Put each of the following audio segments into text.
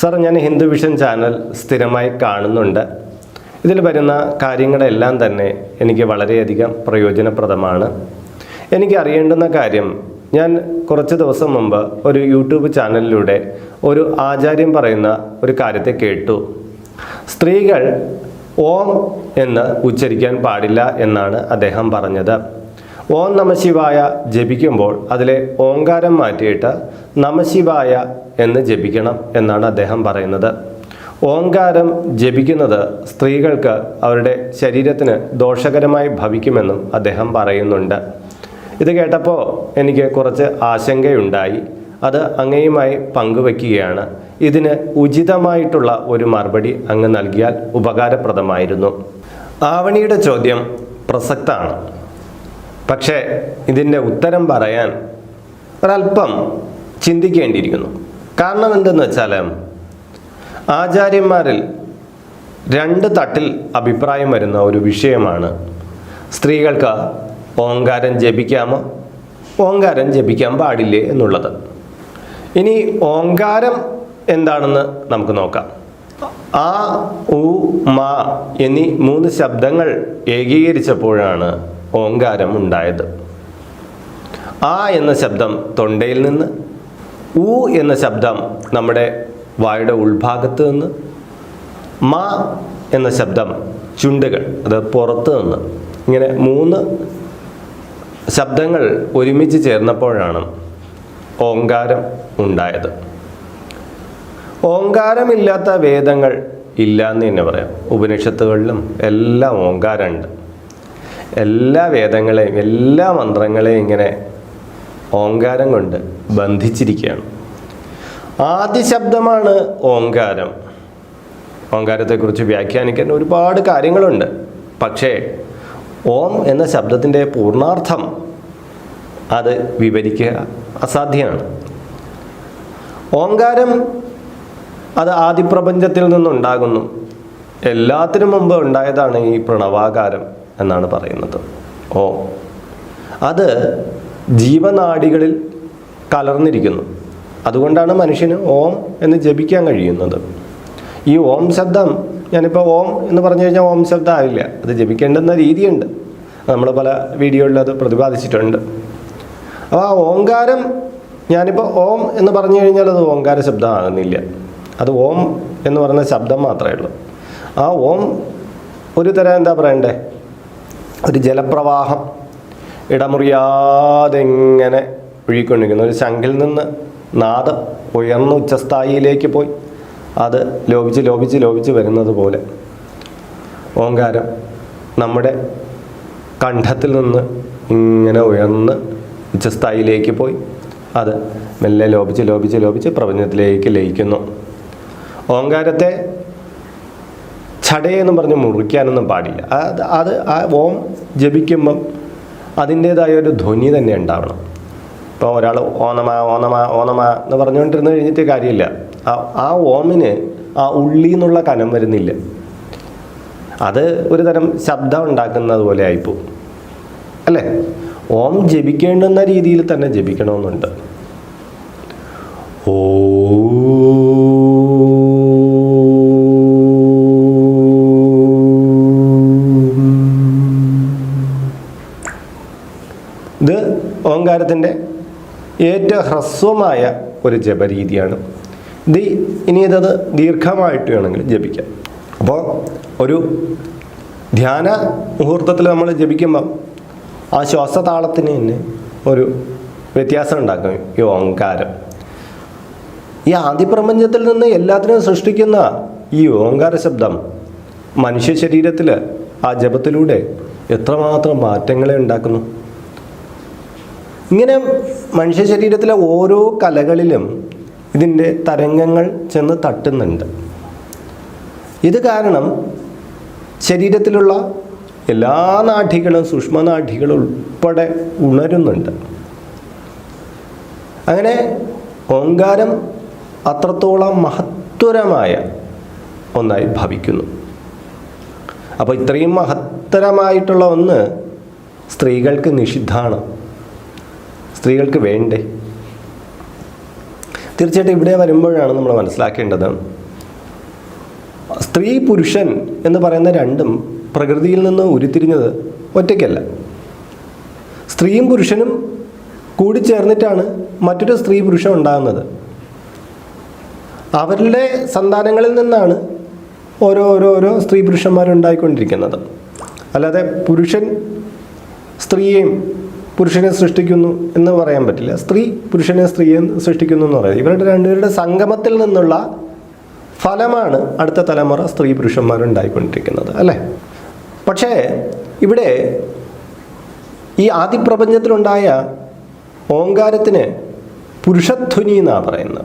Sir ഞാൻ Hindu vision channel സ്ഥിരമായി കാണുന്നുണ്ട്. ഇതിൽ വരുന്ന കാര്യങ്ങളെല്ലാം തന്നെ എനിക്ക് വളരെയധികം പ്രയോജനപ്രദമാണ്. എനിക്ക് അറിയേണ്ടുന്ന കാര്യം ഞാൻ കുറച്ച് ദിവസം മുമ്പ് ഒരു യൂട്യൂബ് ചാനലിലൂടെ ഒരു ആചാര്യം പറയുന്ന ഒരു കാര്യത്തെ കേട്ടു. സ്ത്രീകൾ ഓം എന്ന് ഉച്ചരിക്കാൻ പാടില്ല എന്നാണ് അദ്ദേഹം പറഞ്ഞത്. ഓം നമശിവായ ജപിക്കുമ്പോൾ അതിലെ ഓങ്കാരം മാറ്റിയിട്ട് നമശിവായ എന്ന് ജപിക്കണം എന്നാണ് അദ്ദേഹം പറയുന്നത്. ഓങ്കാരം ജപിക്കുന്നത് സ്ത്രീകൾക്ക് അവരുടെ ശരീരത്തിന് ദോഷകരമായി ഭവിക്കുമെന്നും അദ്ദേഹം പറയുന്നുണ്ട്. ഇത് കേട്ടപ്പോൾ എനിക്ക് കുറച്ച് ആശങ്കയുണ്ടായി. അത് അങ്ങയുമായി പങ്കുവയ്ക്കുകയാണ് ഇതിന് ഉചിതമായിട്ടുള്ള ഒരു മറുപടി അങ്ങ് നൽകിയാൽ ഉപകാരപ്രദമായിരുന്നു. ആവണിയുടെ ചോദ്യം പ്രസക്തമാണ് പക്ഷേ ഇതിന്റെ ഉത്തരം പറയാൻ ഒരല്പം ചിന്തിക്കേണ്ടിയിരിക്കുന്നു. കാരണം എന്തെന്ന് വെച്ചാൽ ആചാര്യന്മാരിൽ രണ്ട് തട്ടിൽ അഭിപ്രായം വരുന്ന ഒരു വിഷയമാണ് സ്ത്രീകൾക്ക് ഓങ്കാരം ജപിക്കാമോ ഓങ്കാരം ജപിക്കാൻ പാടില്ലേ എന്നുള്ളത്. ഇനി ഓങ്കാരം എന്താണെന്ന് നമുക്ക് നോക്കാം. ആ ഉ മാ എന്നീ മൂന്ന് ശബ്ദങ്ങൾ ഏകീകരിച്ചപ്പോഴാണ് ഓങ്കാരം ഉണ്ടായത്. ആ എന്ന ശബ്ദം തൊണ്ടയിൽ നിന്ന് ഊ എന്ന ശബ്ദം നമ്മുടെ വായുടെ ഉൾഭാഗത്ത് നിന്ന് മാ എന്ന ശബ്ദം ചുണ്ടുകൾ അത് പുറത്ത് നിന്ന്. ഇങ്ങനെ മൂന്ന് ശബ്ദങ്ങൾ ഒരുമിച്ച് ചേർന്നപ്പോഴാണ് ഓങ്കാരം ഉണ്ടായത്. ഓങ്കാരമില്ലാത്ത വേദങ്ങൾ ഇല്ല എന്ന് തന്നെ പറയാം. ഉപനിഷത്തുകളിലും എല്ലാം ഓങ്കാരമുണ്ട്. എല്ലാ വേദങ്ങളെയും എല്ലാ മന്ത്രങ്ങളെയും ഇങ്ങനെ ഓങ്കാരം കൊണ്ട് ബന്ധിച്ചിരിക്കുകയാണ്. ആദ്യ ശബ്ദമാണ് ഓങ്കാരം. ഓങ്കാരത്തെക്കുറിച്ച് വ്യാഖ്യാനിക്കാൻ ഒരുപാട് കാര്യങ്ങളുണ്ട്. പക്ഷേ ഓം എന്ന ശബ്ദത്തിന്റെ പൂർണാർത്ഥം അത് വിവരിക്കുക അസാധ്യമാണ്. ഓങ്കാരം അത് ആദിപ്രപഞ്ചത്തിൽ നിന്നുണ്ടാകുന്നു. എല്ലാത്തിനും മുമ്പ് ഉണ്ടായതാണ് ഈ പ്രണവാകാരം. എന്നാണ് പറയുന്നത്. ഓ അത് ജീവനാഡികളിൽ കലർന്നിരിക്കുന്നു. അതുകൊണ്ടാണ് മനുഷ്യന് ഓം എന്ന് ജപിക്കാൻ കഴിയുന്നത്. ഈ ഓം ശബ്ദം ഞാനിപ്പോൾ ഓം എന്ന് പറഞ്ഞു കഴിഞ്ഞാൽ ഓം ശബ്ദം ആവില്ല. അത് ജപിക്കേണ്ടുന്ന രീതിയുണ്ട്. നമ്മൾ പല വീഡിയോകളിൽ അത് പ്രതിപാദിച്ചിട്ടുണ്ട്. അപ്പോൾ ആ ഓങ്കാരം ഞാനിപ്പോൾ ഓം എന്ന് പറഞ്ഞു കഴിഞ്ഞാൽ അത് ഓങ്കാര ശബ്ദമാകുന്നില്ല. അത് ഓം എന്ന് പറയുന്ന ശബ്ദം മാത്രമേ ഉള്ളൂ. ആ ഓം ഒരു തരം എന്താ പറയണ്ടേ? ഒരു ജലപ്രവാഹം ഇടമുറിയാതെ എങ്ങനെ ഒഴുകിക്കൊണ്ടിരിക്കുന്നു. ഒരു ശംഖിൽ നിന്ന് നാദം ഉയർന്ന ഉച്ചസ്ഥായിയിലേക്ക് പോയി. അത് ലോപിച്ച് ലോപിച്ച് ലോപിച്ച് വരുന്നത് പോലെ. ഓങ്കാരം നമ്മുടെ കണ്ഠത്തിൽ നിന്ന് ഇങ്ങനെ ഉയർന്ന് ഉച്ചസ്ഥായിയിലേക്ക് പോയി. അത് മെല്ലെ ലോപിച്ച് ലോപിച്ച് ലോപിച്ച് പ്രപഞ്ചത്തിലേക്ക് ലയിക്കുന്നു. ഓങ്കാരത്തെ ചടയെന്ന് പറഞ്ഞ് മുറിക്കാനൊന്നും പാടില്ല. അത് അത് ആ ഓം ജപിക്കുമ്പം അതിന്റേതായ ഒരു ധ്വനി തന്നെ ഉണ്ടാവണം. ഇപ്പോൾ ഒരാൾ ഓനമ ഓനമ ഓനമ എന്ന് പറഞ്ഞുകൊണ്ടിരുന്ന് കഴിഞ്ഞിട്ട് കാര്യമില്ല. ആ ആ ഓമിന് ആ ഉള്ളി എന്നുള്ള കനം വരുന്നില്ല. അത് ഒരു തരം ശബ്ദം ഉണ്ടാക്കുന്നത് പോലെ ആയിപ്പോവും. അല്ലേ? ഓം ജപിക്കേണ്ടുന്ന രീതിയിൽ തന്നെ ജപിക്കണമെന്നുണ്ട്. ഇത് ഓങ്കാരത്തിന്റെ ഏറ്റവും ഹ്രസ്വമായ ഒരു ജപരീതിയാണ്. ഇത് ഇനി ഇതത് ദീർഘമായിട്ട് വേണമെങ്കിൽ ജപിക്കാം. അപ്പോൾ ഒരു ധ്യാന മുഹൂർത്തത്തിൽ നമ്മൾ ജപിക്കുമ്പം ആ ശ്വാസതാളത്തിന് തന്നെ ഒരു വ്യത്യാസം ഉണ്ടാക്കും ഈ ഓങ്കാരം. ഈ ആദിപ്രപഞ്ചത്തിൽ നിന്ന് എല്ലാത്തിനും സൃഷ്ടിക്കുന്ന ഈ ഓങ്കാര ശബ്ദം മനുഷ്യ ശരീരത്തിൽ ആ ജപത്തിലൂടെ എത്രമാത്രം മാറ്റങ്ങളെ ഉണ്ടാക്കുന്നു? ഇങ്ങനെ മനുഷ്യ ശരീരത്തിലെ ഓരോ കലകളിലും ഇതിന്റെ തരംഗങ്ങൾ ചെന്ന് തട്ടുന്നുണ്ട്. ഇത് കാരണം ശരീരത്തിലുള്ള എല്ലാ നാഠികളും സൂക്ഷ്മനാഠികളും ഉൾപ്പെടെ ഉണരുന്നുണ്ട്. അങ്ങനെ ഓങ്കാരം അത്രത്തോളം മഹത്വരമായ ഒന്നായി ഭവിക്കുന്നു. അപ്പോൾ ഇത്രയും മഹത്തരമായിട്ടുള്ള ഒന്ന് സ്ത്രീകൾക്ക് നിഷിദ്ധാണ്. സ്ത്രീകൾക്ക് വേണ്ടേ? തീർച്ചയായിട്ടും ഇവിടെ വരുമ്പോഴാണ് നമ്മൾ മനസ്സിലാക്കേണ്ടത്. സ്ത്രീ പുരുഷൻ എന്ന് പറയുന്ന രണ്ടും പ്രകൃതിയിൽ നിന്ന് ഉരുത്തിരിഞ്ഞത് ഒറ്റയ്ക്കല്ല. സ്ത്രീയും പുരുഷനും കൂടി ചേർന്നിട്ടാണ് മറ്റൊരു സ്ത്രീ പുരുഷൻ ഉണ്ടാകുന്നത്. അവരുടെ സന്താനങ്ങളിൽ നിന്നാണ് ഓരോ ഓരോ ഓരോ സ്ത്രീ പുരുഷന്മാരുണ്ടായിക്കൊണ്ടിരിക്കുന്നത്. അല്ലാതെ പുരുഷൻ സ്ത്രീയെയും പുരുഷനെ സൃഷ്ടിക്കുന്നു എന്ന് പറയാൻ പറ്റില്ല. സ്ത്രീ പുരുഷനെ സ്ത്രീയെ സൃഷ്ടിക്കുന്നു എന്ന് പറയാം. ഇവരുടെ രണ്ടുപേരുടെ സംഗമത്തിൽ നിന്നുള്ള ഫലമാണ് അടുത്ത തലമുറ സ്ത്രീ പുരുഷന്മാരുണ്ടായിക്കൊണ്ടിരിക്കുന്നത് അല്ലേ? പക്ഷേ ഇവിടെ ഈ ആദിപ്രപഞ്ചത്തിലുണ്ടായ ഓങ്കാരത്തിന് പുരുഷധ്വനി എന്നാണ് പറയുന്നത്.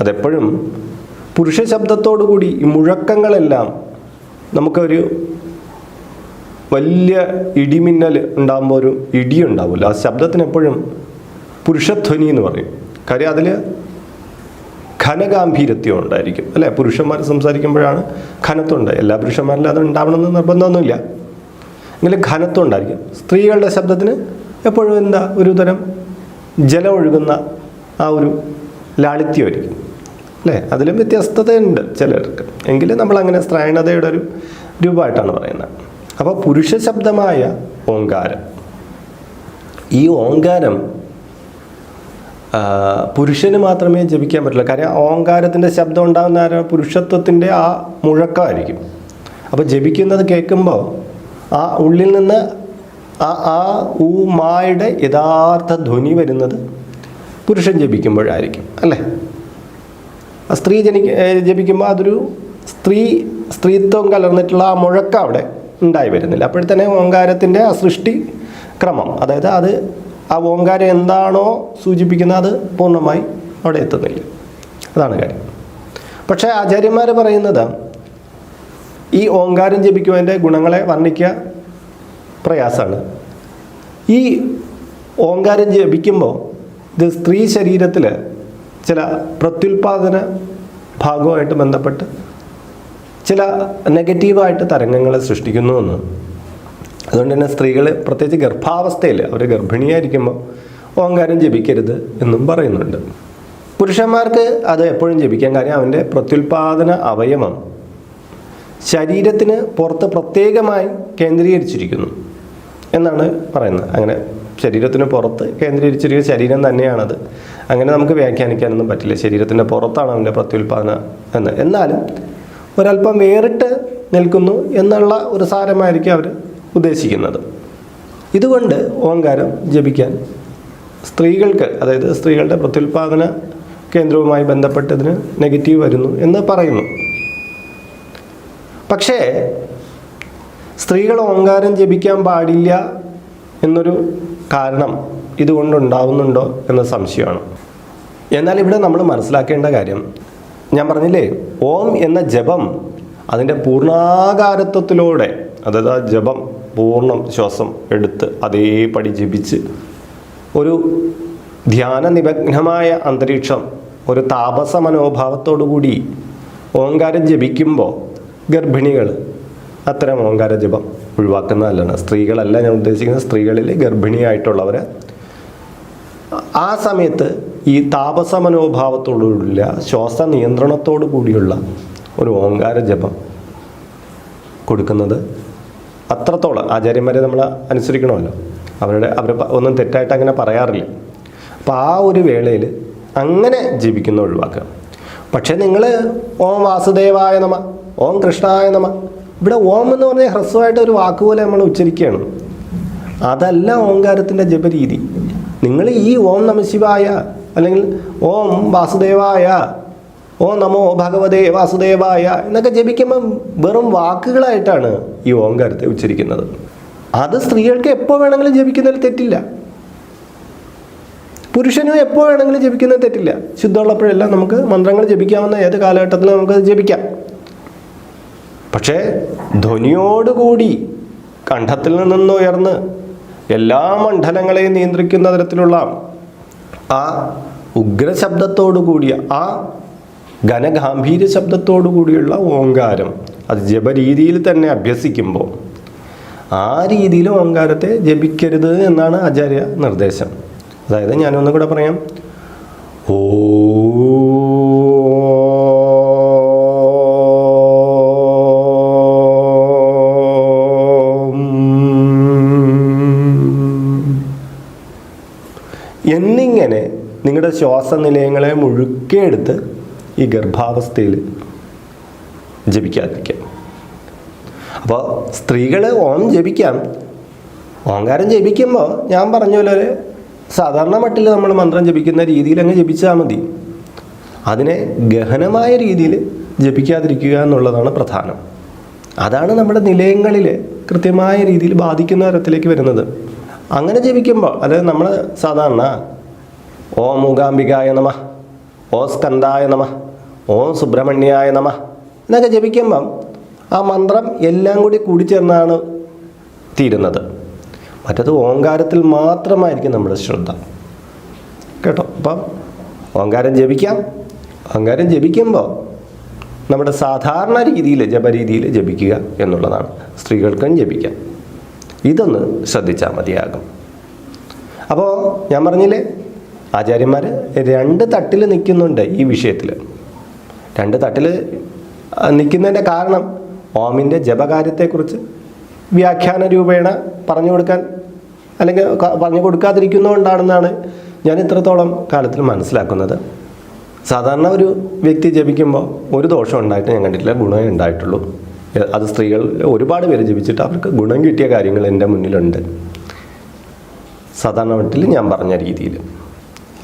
അതെപ്പോഴും പുരുഷ ശബ്ദത്തോടുകൂടി ഈ മുഴക്കങ്ങളെല്ലാം നമുക്കൊരു വലിയ ഇടിമിന്നൽ ഉണ്ടാകുമ്പോൾ ഒരു ഇടി ഉണ്ടാവില്ല ആ ശബ്ദത്തിന് എപ്പോഴും പുരുഷധ്വനി എന്ന് പറയും. കാര്യം അതിൽ ഘനഗാംഭീര്യത്വം ഉണ്ടായിരിക്കും. അല്ലേ? പുരുഷന്മാർ സംസാരിക്കുമ്പോഴാണ് ഘനത്വം ഉണ്ട് എല്ലാ പുരുഷന്മാരിലും അത് ഉണ്ടാവണമെന്ന് നിർബന്ധമൊന്നുമില്ല. എങ്കിലും ഘനത്വം ഉണ്ടായിരിക്കും. സ്ത്രീകളുടെ ശബ്ദത്തിന് എപ്പോഴും എന്താ ഒരു തരം ജലം ഒഴുകുന്ന ആ ഒരു ലാളിത്യമായിരിക്കും അല്ലേ? അതിലും വ്യത്യസ്തതയുണ്ട് ചിലർക്ക്. എങ്കിലും നമ്മൾ അങ്ങനെ സ്ത്രൈണതയുടെ ഒരു രൂപമായിട്ടാണ് പറയുന്നത്. അപ്പോൾ പുരുഷ ശബ്ദമായ ഓങ്കാരം. ഈ ഓങ്കാരം പുരുഷന് മാത്രമേ ജപിക്കാൻ പറ്റുള്ളൂ. കാര്യം ഓങ്കാരത്തിന്റെ ശബ്ദം ഉണ്ടാകുന്ന ആ പുരുഷത്വത്തിന്റെ ആ മുഴക്കമായിരിക്കും അപ്പോൾ ജപിക്കുന്നത് കേൾക്കുമ്പോൾ ആ ഉള്ളിൽ നിന്ന് ആ ആ ഊ മായുടെ യഥാർത്ഥ ധ്വനി വരുന്നത് പുരുഷൻ ജപിക്കുമ്പോഴായിരിക്കും അല്ലേ? സ്ത്രീ ജനിക്ക ജപിക്കുമ്പോൾ അതൊരു സ്ത്രീ സ്ത്രീത്വം കലർന്നിട്ടുള്ള ആ മുഴക്കം അവിടെ ഉണ്ടായി വരുന്നില്ല. അപ്പോഴത്തന്നെ ഓങ്കാരത്തിന്റെ ആ സൃഷ്ടി ക്രമം. അതായത് അത് ആ ഓങ്കാരം എന്താണോ സൂചിപ്പിക്കുന്നത് അത് പൂർണമായി അവിടെ എത്തുന്നില്ല. അതാണ് കാര്യം. പക്ഷേ ആചാര്യന്മാർ പറയുന്നത് ഈ ഓങ്കാരം ജപിക്കുവാന്റെ ഗുണങ്ങളെ വർണിക്കുക പ്രയാസമാണ്. ഈ ഓങ്കാരം ജപിക്കുമ്പോൾ ഇത് സ്ത്രീ ശരീരത്തിൽ ചില പ്രത്യുൽപാദന ഭാഗവുമായിട്ട് ബന്ധപ്പെട്ട് ചില നെഗറ്റീവായിട്ട് തരംഗങ്ങളെ സൃഷ്ടിക്കുന്നുവെന്ന്. അതുകൊണ്ട് തന്നെ സ്ത്രീകൾ പ്രത്യേകിച്ച് ഗർഭാവസ്ഥയിൽ അവർ ഗർഭിണിയായിരിക്കുമ്പോൾ ഓങ്കാരം ജപിക്കരുത് എന്നും പറയുന്നുണ്ട്. പുരുഷന്മാർക്ക് അത് എപ്പോഴും ജപിക്കാൻ കാര്യം അവന്റെ പ്രത്യുൽപാദന അവയവം ശരീരത്തിന് പുറത്ത് പ്രത്യേകമായി കേന്ദ്രീകരിച്ചിരിക്കുന്നു എന്നാണ് പറയുന്നത്. അങ്ങനെ ശരീരത്തിന് പുറത്ത് കേന്ദ്രീകരിച്ചിരിക്കുന്ന ശരീരം തന്നെയാണത്. അങ്ങനെ നമുക്ക് വ്യാഖ്യാനിക്കാനൊന്നും പറ്റില്ല. ശരീരത്തിന്റെ പുറത്താണ് അവന്റെ പ്രത്യുൽപാദന എന്ന്. എന്നാലും ഒരല്പം വേറിട്ട് നിൽക്കുന്നു എന്നുള്ള ഒരു സാരമായിരിക്കും അവർ ഉദ്ദേശിക്കുന്നത്. ഇതുകൊണ്ട് ഓങ്കാരം ജപിക്കാൻ സ്ത്രീകൾക്ക് അതായത് സ്ത്രീകളുടെ പ്രത്യുൽപാദന കേന്ദ്രവുമായി ബന്ധപ്പെട്ടതിന് നെഗറ്റീവ് വരുന്നു എന്ന് പറയുന്നു. പക്ഷേ സ്ത്രീകൾ ഓങ്കാരം ജപിക്കാൻ പാടില്ല എന്നൊരു കാരണം ഇതുകൊണ്ടുണ്ടാവുന്നുണ്ടോ എന്ന സംശയമാണ്. എന്നാൽ ഇവിടെ നമ്മൾ മനസ്സിലാക്കേണ്ട കാര്യം ഞാൻ പറഞ്ഞില്ലേ ഓം എന്ന ജപം അതിന്റെ പൂർണാകാരത്വത്തിലൂടെ അതായത് ആ ജപം പൂർണം ശ്വാസം എടുത്ത് അതേപടി ജപിച്ച് ഒരു ധ്യാന നിമഗ്നമായ അന്തരീക്ഷം ഒരു താപസ കൂടി ഓങ്കാരം ജപിക്കുമ്പോൾ ഗർഭിണികൾ അത്തരം ഓങ്കാര ജപം ഒഴിവാക്കുന്നതല്ലാണ്. സ്ത്രീകളല്ല ഞാൻ ഉദ്ദേശിക്കുന്നത് സ്ത്രീകളിൽ ഗർഭിണിയായിട്ടുള്ളവർ ആ സമയത്ത് ഈ താപസ മനോഭാവത്തോടുള്ള ശ്വാസ നിയന്ത്രണത്തോടു കൂടിയുള്ള ഒരു ഓങ്കാര ജപം കൊടുക്കുന്നത് അത്രത്തോളം ആചാര്യന്മാരെ നമ്മൾ അനുസരിക്കണമല്ലോ. അവരുടെ അവർ ഒന്നും തെറ്റായിട്ട് അങ്ങനെ പറയാറില്ല. അപ്പോൾ ആ ഒരു വേളയിൽ അങ്ങനെ ജീവിക്കുന്ന ഒഴിവാക്കുക. പക്ഷേ നിങ്ങൾ ഓം വാസുദേവായ നമ ഓം കൃഷ്ണായ നമ ഇവിടെ ഓം എന്ന് പറഞ്ഞാൽ ഹ്രസ്വമായിട്ട് ഒരു വാക്കുപോലെ നമ്മൾ ഉച്ചരിക്കുകയാണ്. അതല്ല ഓങ്കാരത്തിന്റെ ജപരീതി. നിങ്ങൾ ഈ ഓം നമ ശിവായ അല്ലെങ്കിൽ ഓം വാസുദേവായ ഓ നമോ ഭഗവതേ വാസുദേവായ എന്നൊക്കെ ജപിക്കുമ്പം വെറും വാക്കുകളായിട്ടാണ് ഈ ഓങ്കാരത്തെ ഉച്ചരിക്കുന്നത്. അത് സ്ത്രീകൾക്ക് എപ്പോൾ വേണമെങ്കിലും ജപിക്കുന്നതിൽ തെറ്റില്ല. പുരുഷനും എപ്പോൾ വേണമെങ്കിലും ജപിക്കുന്നത് തെറ്റില്ല. ശുദ്ധമുള്ളപ്പോഴെല്ലാം നമുക്ക് മന്ത്രങ്ങൾ ജപിക്കാവുന്ന ഏത് കാലഘട്ടത്തിലും നമുക്ക് ജപിക്കാം. പക്ഷേ ധ്വനിയോടുകൂടി കണ്ഠത്തിൽ നിന്നുയർന്ന് എല്ലാ മണ്ഡലങ്ങളെയും നിയന്ത്രിക്കുന്ന തരത്തിലുള്ള ആ ഉഗ്രശബ്ദത്തോടു കൂടിയ ആ ഘനഗാംഭീര്യ ശബ്ദത്തോടു കൂടിയുള്ള ഓങ്കാരം അത് ജപരീതിയിൽ തന്നെ അഭ്യസിക്കുമ്പോൾ ആ രീതിയിൽ ഓങ്കാരത്തെ ജപിക്കരുത് എന്നാണ് ആചാര്യ നിർദ്ദേശം. അതായത് ഞാനൊന്നും കൂടെ പറയാം. ഓ സ്ത്രീയുടെ ശ്വാസനിലയങ്ങളെ മുഴുക്കെ എടുത്ത് ഈ ഗർഭാവസ്ഥയിൽ ജപിക്കാതിരിക്കാം? അപ്പോൾ സ്ത്രീകൾ ഓം ജപിക്കാം. ഓങ്കാരം ജപിക്കുമ്പോൾ ഞാൻ പറഞ്ഞ പോലെ സാധാരണ മട്ടിൽ നമ്മൾ മന്ത്രം ജപിക്കുന്ന രീതിയിൽ അങ്ങ് ജപിച്ചാൽ മതി. അതിനെ ഗഹനമായ രീതിയിൽ ജപിക്കാതിരിക്കുക എന്നുള്ളതാണ് പ്രധാനം. അതാണ് നമ്മുടെ നിലയങ്ങളിൽ കൃത്യമായ രീതിയിൽ ബാധിക്കുന്ന തരത്തിലേക്ക് വരുന്നത്. അങ്ങനെ ജപിക്കുമ്പോൾ അതായത് നമ്മൾ സാധാരണ ഓ മൂകാംബികായ നമ ഓ സ്കന്ധായ നമ ഓം സുബ്രഹ്മണ്യായ നമ എന്നൊക്കെ ജപിക്കുമ്പം ആ മന്ത്രം എല്ലാം കൂടി കൂടിച്ചേർന്നാണ് തീരുന്നത്. മറ്റത് ഓങ്കാരത്തിൽ മാത്രമായിരിക്കും നമ്മുടെ ശ്രദ്ധ. കേട്ടോ? അപ്പം ഓങ്കാരം ജപിക്കാം. ഓങ്കാരം ജപിക്കുമ്പോൾ നമ്മുടെ സാധാരണ രീതിയിൽ ജപരീതിയിൽ ജപിക്കുക എന്നുള്ളതാണ്. സ്ത്രീകൾക്കും ജപിക്കാം. ഇതൊന്ന് ശ്രദ്ധിച്ചാൽ മതിയാകും. അപ്പോൾ ഞാൻ പറഞ്ഞില്ലേ? ആചാര്യന്മാർ രണ്ട് തട്ടിൽ നിൽക്കുന്നുണ്ട് ഈ വിഷയത്തിൽ രണ്ട് തട്ടിൽ നിൽക്കുന്നതിന്റെ കാരണം ഓമിന്റെ ജപകാര്യത്തെക്കുറിച്ച് വ്യാഖ്യാന രൂപേണ പറഞ്ഞു കൊടുക്കാൻ അല്ലെങ്കിൽ പറഞ്ഞു കൊടുക്കാതിരിക്കുന്നതുകൊണ്ടാണെന്നാണ് ഞാൻ ഇത്രത്തോളം കാലത്തിൽ മനസ്സിലാക്കുന്നത്. സാധാരണ ഒരു വ്യക്തി ജപിക്കുമ്പോൾ ഒരു ദോഷം ഉണ്ടായിട്ട് ഞാൻ കണ്ടിട്ടില്ല ഗുണമേ ഉണ്ടായിട്ടുള്ളൂ. അത് സ്ത്രീകൾ ഒരുപാട് പേര് ജപിച്ചിട്ട് അവർക്ക് ഗുണം കിട്ടിയ കാര്യങ്ങൾ എന്റെ മുന്നിലുണ്ട്. സാധാരണ മട്ടിൽ ഞാൻ പറഞ്ഞ രീതിയിൽ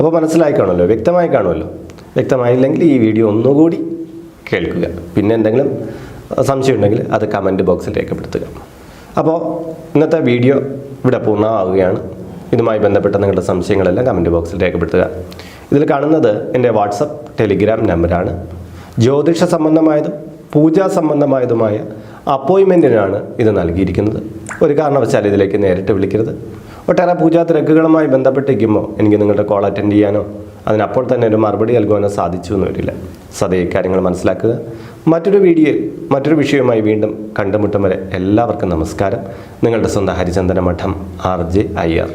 അപ്പോൾ മനസ്സിലായി കാണുമല്ലോ വ്യക്തമായി കാണുമല്ലോ. വ്യക്തമായില്ലെങ്കിൽ ഈ വീഡിയോ ഒന്നുകൂടി കേൾക്കുക. പിന്നെ എന്തെങ്കിലും സംശയം ഉണ്ടെങ്കിൽ അത് കമന്റ് ബോക്സിൽ രേഖപ്പെടുത്തുക. അപ്പോൾ ഇന്നത്തെ വീഡിയോ ഇവിടെ പൂർണമാവുകയാണ്. ഇതുമായി ബന്ധപ്പെട്ട നിങ്ങളുടെ സംശയങ്ങളെല്ലാം കമന്റ് ബോക്സിൽ രേഖപ്പെടുത്തുക. ഇതിൽ കാണുന്നത് എന്റെ വാട്സപ്പ് ടെലിഗ്രാം നമ്പറാണ് ജ്യോതിഷ സംബന്ധമായതും പൂജാ സംബന്ധമായതുമായ അപ്പോയിൻമെന്റിനാണ് ഇത് നൽകിയിരിക്കുന്നത്. ഒരു കാരണവശാലും ഇതിലേക്ക് നേരിട്ട് വിളിക്കരുത്. ഒട്ടേറെ പൂജാ തിരക്കുകളുമായി ബന്ധപ്പെട്ടിരിക്കുമ്പോൾ എനിക്ക് നിങ്ങളുടെ കോൾ അറ്റൻഡ് ചെയ്യാനോ അതിനപ്പോൾ തന്നെ ഒരു മറുപടി നൽകുവാനോ സാധിച്ചു എന്ന് വരില്ല. സതേ കാര്യങ്ങൾ മനസ്സിലാക്കുക. മറ്റൊരു വീഡിയോ മറ്റൊരു വിഷയവുമായി വീണ്ടും കണ്ടുമുട്ടും വരെ എല്ലാവർക്കും നമസ്കാരം. നിങ്ങളുടെ സ്വന്തം ഹരിചന്ദന മഠം ആർ ജെ അയ്യർ